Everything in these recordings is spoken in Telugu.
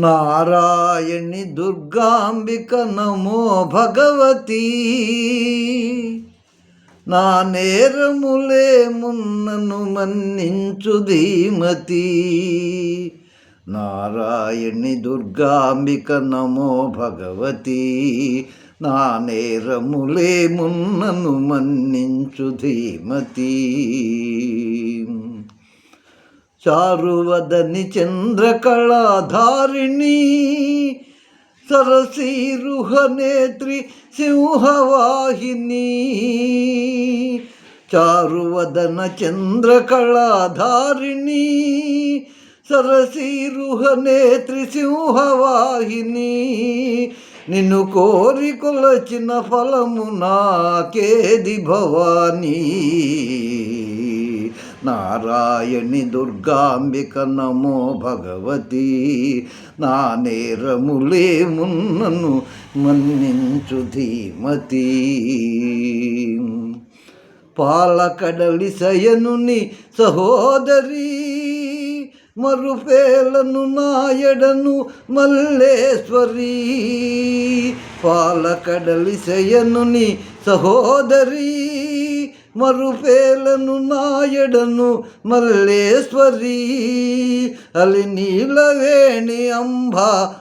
నారాయణి దుర్గాంబిక నమో భగవతి. నా నేరములే మున్నను మన్నించు ధీమతి. నారాయణి దుర్గాంబిక నమో భగవతి. నా నేరములే మున్నను మన్నించు ధీమతి. చారువదని చంద్రకళాధారిణి సరసీరుహనేత్రి సింహవాహిని చారువదన చంద్రకళాధారిణి సరసీరుహనేత్రి సింహవాహిని నిన్ను కోరి కొలచిన ఫలము నాకేది భవానీ నారాయణి దుర్గాంబిక నమో భగవతి. నా నేరములే మున్నను మన్నించు ధీమతి. పాలకడలి సయనుని సహోదరి మరుపేలను నాయడను మల్లేశ్వరి. పాలకడలి శయనుని సహోదరి మరుపేలను నాయడను మల్లేశ్వరి. అలి నీలవేణి అంబ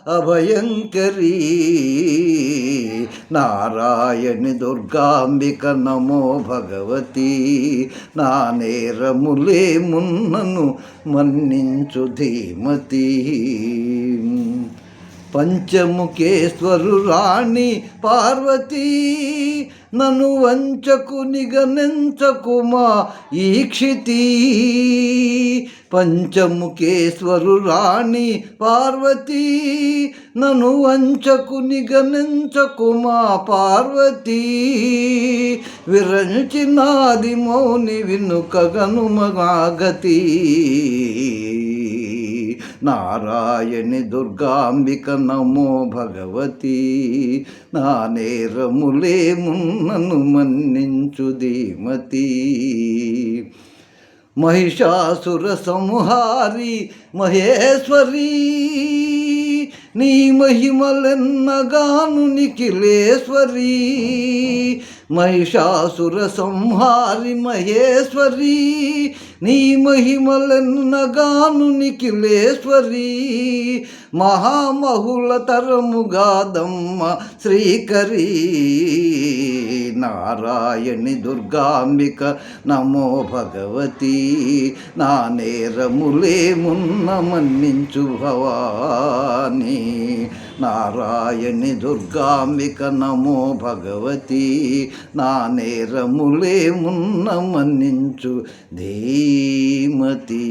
అభయంకరీ. నారాయణి దుర్గాంబిక నమో భగవతి. నా నేరములే మున్నను మన్నించు ధీమతి. పంచముఖేశ్వరు రాణి పార్వతీ నను వంచకు నిగనించకుమా ఈక్షితి. పంచముఖేశ్వరు రాణి పార్వతీ నను వంచకు నిగనించకుమా పార్వతీ. విరంచినాది మౌని వినుకగను మగాగతి నారాయణి దుర్గాంబిక నమో భగవతి. నా నేరములేమున్నను మన్నించు ధీమతి. మహిషాసుర సంహారి మహేశ్వరి నీ మహిమలెన్నగాను నిఖిలేశ్వరి. మహిషాసుర సంహారి మహేశ్వరి నీ మహిమలెన్నగాను నిఖిలేశ్వరి. మహామహుల తరముగాదమ్మ శ్రీకరి. నారాయణి దుర్గాంబిక నమో భగవతి. నా నేరములే మున్న మన్నించు భవానీ. నారాయణి దుర్గాంబిక నమో భగవతి నా నేరములే మున్న మన్నించు ధీమతి.